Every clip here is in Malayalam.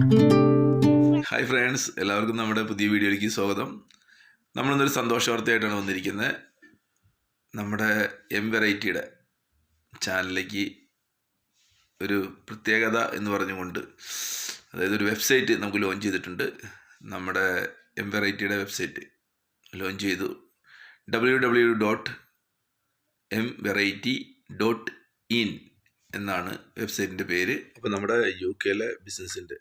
ഹായ് ഫ്രണ്ട്സ് എല്ലാവർക്കും നമ്മുടെ പുതിയ വീഡിയോയിലേക്ക് സ്വാഗതം. നമ്മളിന്നൊരു സന്തോഷ വാർത്തയായിട്ടാണ് വന്നിരിക്കുന്നത് നമ്മുടെ എം വെറൈറ്റിയുടെ ചാനലിലേക്ക് ഒരു പ്രത്യേകത എന്ന് പറഞ്ഞുകൊണ്ട് അതായത് ഒരു വെബ്സൈറ്റ് നമുക്ക് ലോഞ്ച് ചെയ്തിട്ടുണ്ട്. നമ്മുടെ എം വെറൈറ്റിയുടെ വെബ്സൈറ്റ് ലോഞ്ച് ചെയ്തു. W W dot M variety dot in എന്നാണ് വെബ്സൈറ്റിന്റെ പേര്. അപ്പോൾ നമ്മുടെ യു കെയിലെ ബിസിനസ്സിന്റെ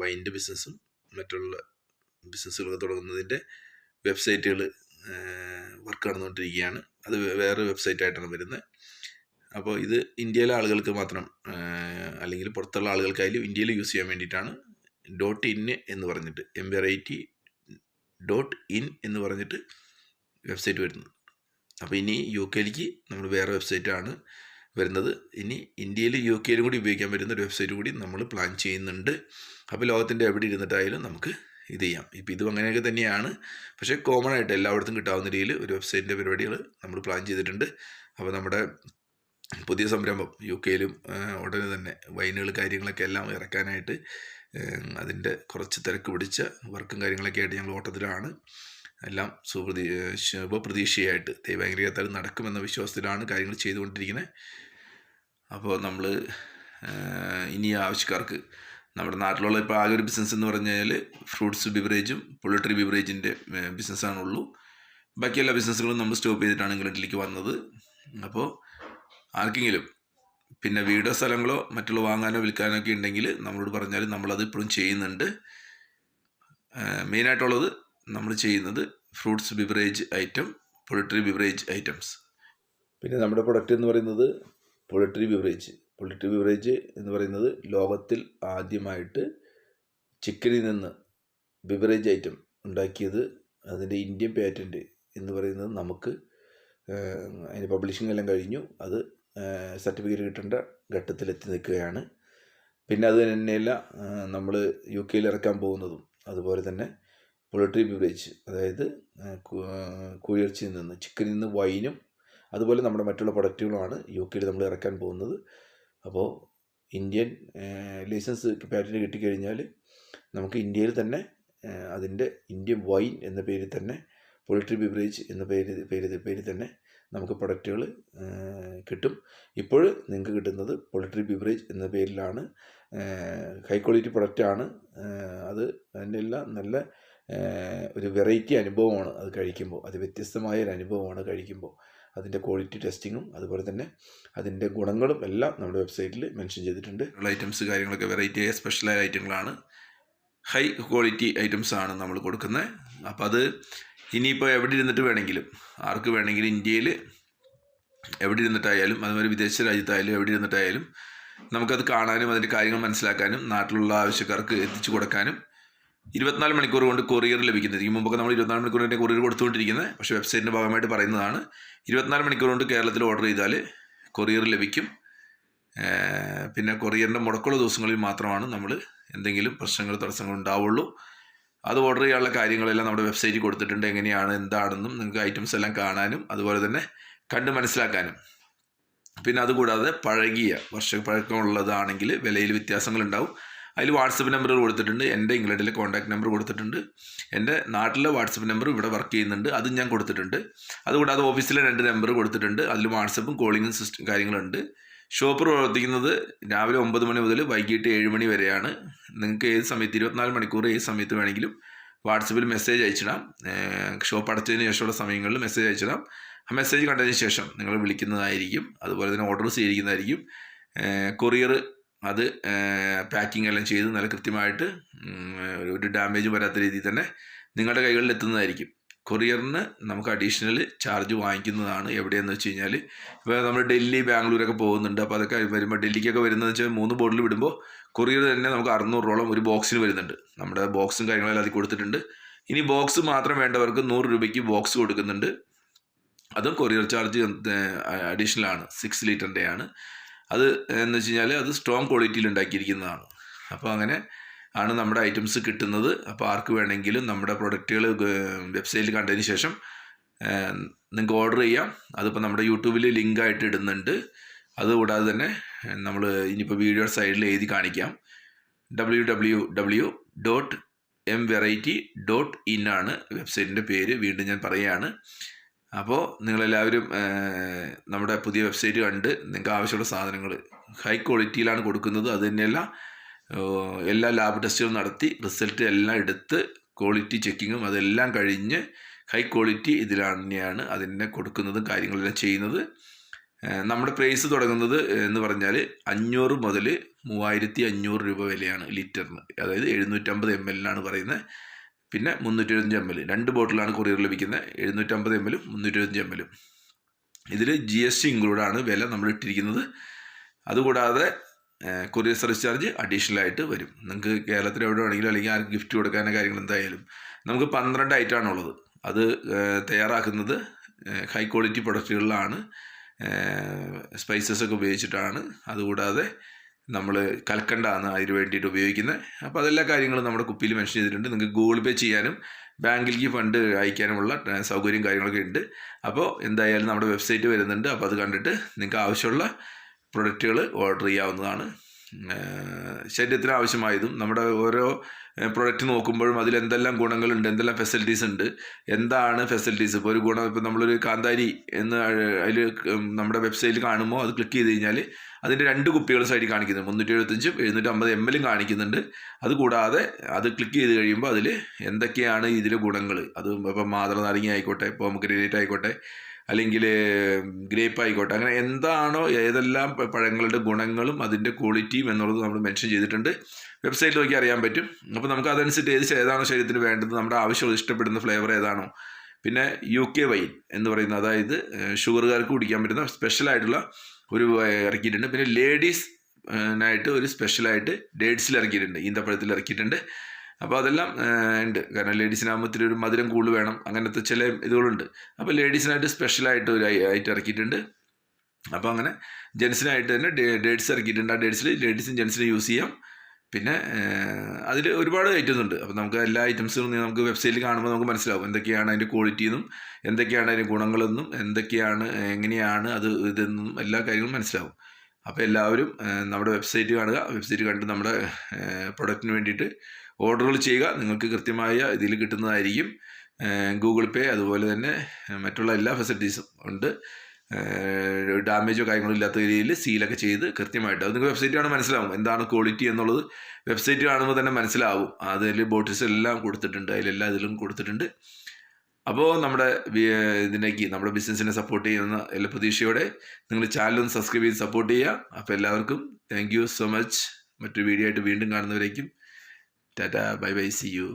വൈന്റെ ബിസിനസ്സും മറ്റുള്ള ബിസിനസ്സുകളൊക്കെ തുടങ്ങുന്നതിന്റെ വെബ്സൈറ്റുകൾ വർക്ക് നടന്നുകൊണ്ടിരിക്കുകയാണ്. അത് വേറെ വെബ്സൈറ്റായിട്ടാണ് വരുന്നത്. അപ്പോൾ ഇത് ഇന്ത്യയിലെ ആളുകൾക്ക് മാത്രം അല്ലെങ്കിൽ പുറത്തുള്ള ആളുകൾക്കായാലും ഇന്ത്യയിൽ യൂസ് ചെയ്യാൻ വേണ്ടിയിട്ടാണ് ഡോട്ട് ഇൻ എന്ന് പറഞ്ഞിട്ട് എം വെറൈറ്റി ഡോട്ട് ഇൻ എന്ന് പറഞ്ഞിട്ട് വെബ്സൈറ്റ് വരുന്നത്. അപ്പോൾ ഇനി യു കെയിലേക്ക് നമ്മൾ വേറെ വെബ്സൈറ്റാണ് വരുന്നത്. ഇനി ഇന്ത്യയിൽ യു കെയിലും കൂടി ഉപയോഗിക്കാൻ പറ്റുന്ന ഒരു വെബ്സൈറ്റ് കൂടി നമ്മൾ പ്ലാൻ ചെയ്യുന്നുണ്ട്. അപ്പോൾ ലോകത്തിന്റെ എവിടെ ഇരുന്നിട്ടായാലും നമുക്ക് ഇത് ചെയ്യാം. ഇപ്പോൾ ഇതും അങ്ങനെയൊക്കെ തന്നെയാണ്. പക്ഷേ കോമൺ ആയിട്ട് എല്ലായിടത്തും കിട്ടാവുന്ന രീതിയിൽ ഒരു വെബ്സൈറ്റിന്റെ പരിപാടികൾ നമ്മൾ പ്ലാൻ ചെയ്തിട്ടുണ്ട്. അപ്പോൾ നമ്മുടെ പുതിയ സംരംഭം യു കെയിലും ഉടനെ തന്നെ വൈനുകൾ കാര്യങ്ങളൊക്കെ എല്ലാം ഇറക്കാനായിട്ട് അതിന്റെ കുറച്ച് തിരക്ക് പിടിച്ച വർക്കും കാര്യങ്ങളൊക്കെ ആയിട്ട് ഞങ്ങൾ ഓട്ടത്തിലാണ്. എല്ലാം സുപ്രതി ശുഭപ്രതീക്ഷയായിട്ട് ദൈവാനുഗ്രഹത്താൽ നടക്കുമെന്ന വിശ്വാസത്തിലാണ് കാര്യങ്ങൾ ചെയ്തുകൊണ്ടിരിക്കുന്നത്. അപ്പോൾ നമ്മൾ ഇനി ആവശ്യക്കാർക്ക് നമ്മുടെ നാട്ടിലുള്ള ഇപ്പോൾ ആകെ ഒരു ബിസിനസ് എന്ന് പറഞ്ഞു കഴിഞ്ഞാൽ ഫ്രൂട്ട്സ് ബിവറേജും പൊളിട്രി ബിവറേജിന്റെ ബിസിനസ്സാണുള്ളൂ ബാക്കി എല്ലാ ബിസിനസ്സുകളും നമ്മൾ സ്റ്റോപ്പ് ചെയ്തിട്ടാണ് ഇംഗ്ലണ്ടിലേക്ക് വന്നത്. അപ്പോൾ ആർക്കെങ്കിലും പിന്നെ വീടോ സ്ഥലങ്ങളോ മറ്റുള്ള വാങ്ങാനോ വിൽക്കാനോ ഒക്കെ ഉണ്ടെങ്കിൽ നമ്മളോട് പറഞ്ഞാൽ നമ്മളത് ഇപ്പോഴും ചെയ്യുന്നുണ്ട്. മെയിനായിട്ടുള്ളത് നമ്മൾ ചെയ്യുന്നത് fruits beverage item poultry beverage items. പിന്നെ നമ്മുടെ പ്രൊഡക്റ്റ് എന്ന് പറയുന്നത് പൊളിട്രി ബിവറേജ്. പൊളിട്രി ബിവറേജ് എന്ന് പറയുന്നത് ലോകത്തിൽ ആദ്യമായിട്ട് ചിക്കനിൽ നിന്ന് ബിവറേജ് ഐറ്റം ഉണ്ടാക്കിയത് അതിന്റെ ഇന്ത്യൻ പാറ്റന്റ് എന്ന് പറയുന്നത് നമുക്ക് അതിന്റെ പബ്ലിഷിംഗ് എല്ലാം കഴിഞ്ഞു. അത് സർട്ടിഫിക്കറ്റ് കിട്ടേണ്ട ഘട്ടത്തിലെത്തി നിൽക്കുകയാണ്. പിന്നെ അത് തന്നെയല്ല നമ്മൾ യു കെയിൽ ഇറക്കാൻ പോകുന്നതും അതുപോലെ തന്നെ പൊളിട്രി ബിവറേജ് അതായത് ആ, കു- നിന്ന് ചിക്കനിൽ നിന്ന് വൈനും അതുപോലെ നമ്മുടെ മറ്റുള്ള പ്രൊഡക്റ്റുകളുമാണ് യു കെയിൽ നമ്മൾ ഇറക്കാൻ പോകുന്നത്. അപ്പോൾ ഇന്ത്യൻ ലൈസൻസ് പാറ്റിന് കിട്ടിക്കഴിഞ്ഞാൽ നമുക്ക് ഇന്ത്യയിൽ തന്നെ അതിന്റെ ഇന്ത്യൻ വൈൻ എന്ന പേരിൽ തന്നെ പൊളിട്രി ബിവറേജ് എന്ന പേര് പേര് പേരിൽ തന്നെ നമുക്ക് പ്രൊഡക്റ്റുകൾ കിട്ടും. ഇപ്പോൾ നിങ്ങൾക്ക് കിട്ടുന്നത് പൊളിട്രി ബിവറേജ് എന്ന പേരിലാണ്. ഹൈ ക്വാളിറ്റി പ്രൊഡക്റ്റാണ്. അത് അതിന്റെ എല്ലാം നല്ല ഒരു വെറൈറ്റി അനുഭവമാണ് അത് കഴിക്കുമ്പോൾ. അത് വ്യത്യസ്തമായ ഒരു അനുഭവമാണ് കഴിക്കുമ്പോൾ. അതിന്റെ ക്വാളിറ്റി ടെസ്റ്റിങ്ങും അതുപോലെ തന്നെ അതിന്റെ ഗുണങ്ങളും എല്ലാം നമ്മുടെ വെബ്സൈറ്റിൽ മെൻഷൻ ചെയ്തിട്ടുണ്ട്. ഐറ്റംസ് കാര്യങ്ങളൊക്കെ വെറൈറ്റി ആയ സ്പെഷ്യലായ ഐറ്റങ്ങളാണ്. ഹൈ ക്വാളിറ്റി ഐറ്റംസ് ആണ് നമ്മൾ കൊടുക്കുന്നത്. അപ്പോൾ അത് ഇനിയിപ്പോൾ എവിടെ ഇരുന്നിട്ട് വേണമെങ്കിലും ആർക്ക് വേണമെങ്കിലും ഇന്ത്യയിൽ എവിടെ ഇരുന്നിട്ടായാലും അതുപോലെ വിദേശ രാജ്യത്തായാലും എവിടെ ഇരുന്നിട്ടായാലും നമുക്കത് കാണാനും അതിന്റെ കാര്യങ്ങൾ മനസ്സിലാക്കാനും നാട്ടിലുള്ള ആവശ്യക്കാർക്ക് എത്തിച്ചു കൊടുക്കാനും ഇരുപത്തിനാല് മണിക്കൂർ കൊണ്ട് കൊറിയർ ലഭിക്കുന്നത്. ഈ മുമ്പൊക്കെ നമ്മൾ ഇരുപത്തിനാല് മണിക്കൂർ കൊണ്ട് കൊറിയർ കൊടുത്തുകൊണ്ടിരിക്കുന്നത്. പക്ഷേ വെബ്സൈറ്റിന്റെ ഭാഗമായിട്ട് പറയുന്നതാണ്. ഇരുപത്തിനാല് മണിക്കൂർ കൊണ്ട് കേരളത്തിൽ ഓർഡർ ചെയ്താൽ കൊറിയർ ലഭിക്കും. പിന്നെ കൊറിയറിന്റെ മുടക്കുള്ള ദിവസങ്ങളിൽ മാത്രമാണ് നമ്മൾ എന്തെങ്കിലും പ്രശ്നങ്ങൾ തടസ്സങ്ങൾ ഉണ്ടാവുള്ളൂ. അത് ഓർഡർ ചെയ്യാനുള്ള കാര്യങ്ങളെല്ലാം നമ്മുടെ വെബ്സൈറ്റിൽ കൊടുത്തിട്ടുണ്ട്. എങ്ങനെയാണ് എന്താണെന്നും നിങ്ങൾക്ക് ഐറ്റംസ് എല്ലാം കാണാനും അതുപോലെ തന്നെ കണ്ട് മനസ്സിലാക്കാനും. പിന്നെ അതുകൂടാതെ പഴകിയ വർഷ പഴക്കമുള്ളതാണെങ്കിൽ വിലയിൽ വ്യത്യാസങ്ങളുണ്ടാവും. അതിൽ വാട്സപ്പ് നമ്പർ കൊടുത്തിട്ടുണ്ട്. എന്റെ ഇംഗ്ലണ്ടിലെ കോൺടാക്ട് നമ്പർ കൊടുത്തിട്ടുണ്ട്. എന്റെ നാട്ടിലെ വാട്സപ്പ് നമ്പർ ഇവിടെ വർക്ക് ചെയ്യുന്നുണ്ട്. അതും ഞാൻ കൊടുത്തിട്ടുണ്ട്. അതുകൂടാതെ ഓഫീസിലെ രണ്ട് നമ്പർ കൊടുത്തിട്ടുണ്ട്. അതിൽ വാട്സപ്പും കോളിങ്ങും സിസ്റ്റം കാര്യങ്ങളുണ്ട്. ഷോപ്പ് പ്രവർത്തിക്കുന്നത് രാവിലെ ഒമ്പത് മണി മുതൽ വൈകിട്ട് ഏഴ് മണി വരെയാണ്. നിങ്ങൾക്ക് ഏത് സമയത്ത് ഇരുപത്തിനാല് മണിക്കൂർ ഏത് സമയത്ത് വേണമെങ്കിലും വാട്സപ്പിൽ മെസ്സേജ് അയച്ചിടാം. ഷോപ്പ് അടച്ചതിന് ശേഷമുള്ള സമയങ്ങളിൽ മെസ്സേജ് അയച്ചിടാം. ആ മെസ്സേജ് കണ്ടതിന് ശേഷം നിങ്ങൾ വിളിക്കുന്നതായിരിക്കും. അതുപോലെ തന്നെ ഓർഡർ സ്വീകരിക്കുന്നതായിരിക്കും കൊറിയർ അത് പാക്കിംഗ് എല്ലാം ചെയ്ത് നല്ല കൃത്യമായിട്ട് ഒരു ഡാമേജ് വരാത്ത രീതിയിൽ തന്നെ നിങ്ങളുടെ കൈകളിൽ എത്തുന്നതായിരിക്കും. കൊറിയറിന് നമുക്ക് അഡീഷണൽ ചാർജ് വാങ്ങിക്കുന്നതാണ് എവിടെയെന്ന് വെച്ച് കഴിഞ്ഞാൽ ഇപ്പോൾ നമ്മൾ ഡൽഹി ബാംഗ്ലൂരൊക്കെ പോകുന്നുണ്ട്. അപ്പോൾ അതൊക്കെ വരുമ്പോൾ ഡൽഹിക്കൊക്കെ വരുന്നതെന്ന് വെച്ചാൽ മൂന്ന് ബോട്ടിൽ വിടുമ്പോൾ കൊറിയർ തന്നെ നമുക്ക് അറുന്നൂറോളം ഒരു ബോക്സിന് വരുന്നുണ്ട്. നമ്മുടെ ബോക്സും കാര്യങ്ങളെല്ലാം അതിൽ കൊടുത്തിട്ടുണ്ട്. ഇനി ബോക്സ് മാത്രം വേണ്ടവർക്ക് നൂറ് രൂപയ്ക്ക് ബോക്സ് കൊടുക്കുന്നുണ്ട്. അതും കൊറിയർ ചാർജ് അഡീഷണലാണ് സിക്സ് ലിറ്ററിന്റെ ആണ് അത് എന്ന് വെച്ച് കഴിഞ്ഞാൽ അത് സ്ട്രോങ് ക്വാളിറ്റിയിൽ ഉണ്ടാക്കിയിരിക്കുന്നതാണ്. അപ്പോൾ അങ്ങനെ ആണ് നമ്മുടെ ഐറ്റംസ് കിട്ടുന്നത്. അപ്പോൾ ആർക്ക് വേണമെങ്കിലും നമ്മുടെ പ്രൊഡക്റ്റുകൾ വെബ്സൈറ്റിൽ കണ്ടതിന് ശേഷം നിങ്ങൾക്ക് ഓർഡർ ചെയ്യാം. അതിപ്പോൾ നമ്മുടെ യൂട്യൂബിൽ ലിങ്ക് ആയിട്ട് ഇടുന്നുണ്ട്. അതുകൂടാതെ തന്നെ നമ്മൾ ഇനിയിപ്പോൾ വീഡിയോ സൈഡിൽ എഴുതി കാണിക്കാം. W W W dot M variety dot in ആണ് വെബ്സൈറ്റിന്റെ പേര്. വീണ്ടും ഞാൻ പറയുകയാണ്. അപ്പോൾ നിങ്ങളെല്ലാവരും നമ്മുടെ പുതിയ വെബ്സൈറ്റ് കണ്ട് നിങ്ങൾക്ക് ആവശ്യമുള്ള സാധനങ്ങൾ ഹൈ ക്വാളിറ്റിയിലാണ് കൊടുക്കുന്നത്. അത് തന്നെയല്ല എല്ലാ ലാബ് ടെസ്റ്റുകളും നടത്തി റിസൾട്ട് എല്ലാം എടുത്ത് ക്വാളിറ്റി ചെക്കിങ്ങും അതെല്ലാം കഴിഞ്ഞ് ഹൈ ക്വാളിറ്റി ഇതിൽ തന്നെയാണ് അതിനെ കൊടുക്കുന്നതും കാര്യങ്ങളെല്ലാം ചെയ്യുന്നത്. നമ്മുടെ പ്രൈസ് തുടങ്ങുന്നത് എന്ന് പറഞ്ഞാൽ അഞ്ഞൂറ് മുതൽ മൂവായിരത്തി അഞ്ഞൂറ് രൂപ വിലയാണ് ലിറ്ററിന്. അതായത് എഴുന്നൂറ്റമ്പത് എം എല്ലാണ് പറയുന്നത്. പിന്നെ മുന്നൂറ്റി എഴുപത്തഞ്ച് എം എൽ. രണ്ട് ബോട്ടിലാണ് കൊറിയർ ലഭിക്കുന്നത്. എഴുന്നൂറ്റമ്പത് എം എല്ലും മുന്നൂറ്റി എഴുപത്തഞ്ച് എം എല്ലും ഇതിൽ ജി എസ് ടി ഇൻക്ലൂഡാണ് വില നമ്മൾ ഇട്ടിരിക്കുന്നത്. അതുകൂടാതെ കൊറിയർ സർവീസ് ചാർജ് അഡീഷണൽ ആയിട്ട് വരും. നിങ്ങൾക്ക് കേരളത്തിൽ എവിടെ വേണമെങ്കിലും അല്ലെങ്കിൽ ആർക്ക് ഗിഫ്റ്റ് കൊടുക്കാനോ കാര്യങ്ങൾ എന്തായാലും നമുക്ക് പന്ത്രണ്ട് ഐറ്റമാണുള്ളത് അത് തയ്യാറാക്കുന്നത് ഹൈ ക്വാളിറ്റി പ്രൊഡക്റ്റുകളിലാണ് സ്പൈസസ് ഒക്കെ ഉപയോഗിച്ചിട്ടാണ്. അതുകൂടാതെ നമ്മൾ കൽക്കണ്ടാണ് അതിന് വേണ്ടിയിട്ട് ഉപയോഗിക്കുന്നത് അപ്പോൾ അതെല്ലാ കാര്യങ്ങളും നമ്മുടെ കുപ്പിയിൽ മെൻഷൻ ചെയ്തിട്ടുണ്ട്. നിങ്ങൾക്ക് ഗൂഗിൾ പേ ചെയ്യാനും ബാങ്കിലേക്ക് ഫണ്ട് അയക്കാനുമുള്ള സൗകര്യം കാര്യങ്ങളൊക്കെ ഉണ്ട്. അപ്പോൾ എന്തായാലും നമ്മുടെ വെബ്സൈറ്റ് വരുന്നുണ്ട്. അപ്പോൾ അത് കണ്ടിട്ട് നിങ്ങൾക്ക് ആവശ്യമുള്ള പ്രൊഡക്റ്റുകൾ ഓർഡർ ചെയ്യാവുന്നതാണ്. ശരീരത്തിന് ആവശ്യമായതും നമ്മുടെ ഓരോ പ്രൊഡക്റ്റ് നോക്കുമ്പോഴും അതിൽ എന്തെല്ലാം ഗുണങ്ങളുണ്ട് എന്തെല്ലാം ഫെസിലിറ്റീസ് ഉണ്ട് എന്താണ് ഫെസിലിറ്റീസ് ഇപ്പോൾ ഒരു ഗുണം ഇപ്പോൾ നമ്മളൊരു കാന്താരി എന്ന് അതിൽ നമ്മുടെ വെബ്സൈറ്റിൽ കാണുമ്പോൾ അത് ക്ലിക്ക് ചെയ്ത് കഴിഞ്ഞാൽ അതിന്റെ രണ്ട് കുപ്പികൾ സൈഡിൽ കാണിക്കുന്നുണ്ട് മുന്നൂറ്റി എഴുപത്തഞ്ചും എഴുന്നൂറ്റി അമ്പത് എം എല്ലും കാണിക്കുന്നുണ്ട് അതുകൂടാതെ അത് ക്ലിക്ക് ചെയ്ത് കഴിയുമ്പോൾ അതിൽ എന്തൊക്കെയാണ് ഇതിലെ ഗുണങ്ങൾ അത് ഇപ്പം മാതള നാരങ്ങ ആയിക്കോട്ടെ ഇപ്പോൾ നമുക്ക് ആയിക്കോട്ടെ അല്ലെങ്കിൽ ഗ്രേപ്പ് ആയിക്കോട്ടെ. അങ്ങനെ എന്താണോ ഏതെല്ലാം പഴങ്ങളുടെ ഗുണങ്ങളും അതിന്റെ ക്വാളിറ്റിയും എന്നുള്ളത് നമ്മൾ മെൻഷൻ ചെയ്തിട്ടുണ്ട്. വെബ്സൈറ്റിൽ നോക്കി അറിയാൻ പറ്റും. അപ്പോൾ നമുക്ക് അതനുസരിച്ച് ഏത് ഏതാണോ ശരീരത്തിന് വേണ്ടത് നമ്മുടെ ആവശ്യമുള്ള ഇഷ്ടപ്പെടുന്ന ഫ്ലേവർ ഏതാണോ. പിന്നെ യു കെ വൈൻ എന്ന് പറയുന്നത് അതായത് ഷുഗറുകാർക്ക് കുടിക്കാൻ പറ്റുന്ന സ്പെഷ്യലായിട്ടുള്ള ഒരു ഇറക്കിയിട്ടുണ്ട്. പിന്നെ ലേഡീസ് നായിട്ട് ഒരു സ്പെഷ്യലായിട്ട് ഡേറ്റ്സിൽ ഇറക്കിയിട്ടുണ്ട്. ഈന്തപ്പഴത്തിൽ ഇറക്കിയിട്ടുണ്ട്. അപ്പോൾ അതെല്ലാം ഉണ്ട്. കാരണം ലേഡീസിനാകുമ്പോൾ ഇത്തിരി ഒരു മധുരം കൂടുതൽ വേണം. അങ്ങനത്തെ ചില ഇതുകളുണ്ട്. അപ്പോൾ ലേഡീസിനായിട്ട് സ്പെഷ്യലായിട്ട് ഒരു ആയിട്ട് ഇറക്കിയിട്ടുണ്ട്. അപ്പോൾ അങ്ങനെ ജെൻസിനായിട്ട് തന്നെ ഡേറ്റ്സ് ഇറക്കിയിട്ടുണ്ട്. ആ ഡേറ്റ്സിൽ ലേഡീസും ജെൻസിനും യൂസ് ചെയ്യാം. പിന്നെ അതിൽ ഒരുപാട് ഐറ്റംസ് ഉണ്ട്. അപ്പോൾ നമുക്ക് എല്ലാ ഐറ്റംസും നമുക്ക് വെബ്സൈറ്റിൽ കാണുമ്പോൾ നമുക്ക് മനസ്സിലാവും. എന്തൊക്കെയാണ് അതിന്റെ ക്വാളിറ്റി എന്നും എന്തൊക്കെയാണ് അതിന്റെ ഗുണങ്ങളെന്നും എന്തൊക്കെയാണ് എങ്ങനെയാണ് അത് ഇതെന്നും എല്ലാ കാര്യങ്ങളും മനസ്സിലാവും. അപ്പോൾ എല്ലാവരും നമ്മുടെ വെബ്സൈറ്റ് കാണുക. വെബ്സൈറ്റ് കണ്ടിട്ട് നമ്മുടെ പ്രൊഡക്റ്റിന് വേണ്ടിയിട്ട് ഓർഡറുകൾ ചെയ്യുക. നിങ്ങൾക്ക് കൃത്യമായ ഇതിൽ കിട്ടുന്നതായിരിക്കും. ഗൂഗിൾ പേ അതുപോലെ തന്നെ മറ്റുള്ള എല്ലാ ഫെസിലിറ്റീസും ഉണ്ട്. ഡാമേജോ കാര്യങ്ങളോ ഇല്ലാത്ത രീതിയിൽ സീലൊക്കെ ചെയ്ത് കൃത്യമായിട്ട്. അത് നിങ്ങൾക്ക് വെബ്സൈറ്റ് കാണുമ്പോൾ മനസ്സിലാവും. എന്താണ് ക്വാളിറ്റി എന്നുള്ളത്. വെബ്സൈറ്റ് കാണുമ്പോൾ തന്നെ മനസ്സിലാവും. അതിൽ ബോട്ടിൽസ് എല്ലാം കൊടുത്തിട്ടുണ്ട്. അതിലെല്ലാം ഇതിലും കൊടുത്തിട്ടുണ്ട്. അപ്പോൾ നമ്മുടെ ഇതിനേക്ക് നമ്മുടെ ബിസിനസ്സിനെ സപ്പോർട്ട് ചെയ്യുന്ന എല്ലാ പ്രതീക്ഷയോടെ നിങ്ങൾ ചാനൽ ഒന്ന് സബ്സ്ക്രൈബ് ചെയ്ത് സപ്പോർട്ട് ചെയ്യുക. അപ്പോൾ എല്ലാവർക്കും താങ്ക് സോ മച്ച് മറ്റൊരു വീഡിയോ ആയിട്ട് വീണ്ടും കാണുന്നവരേക്കും ടാറ്റ ബൈ ബൈ സി യു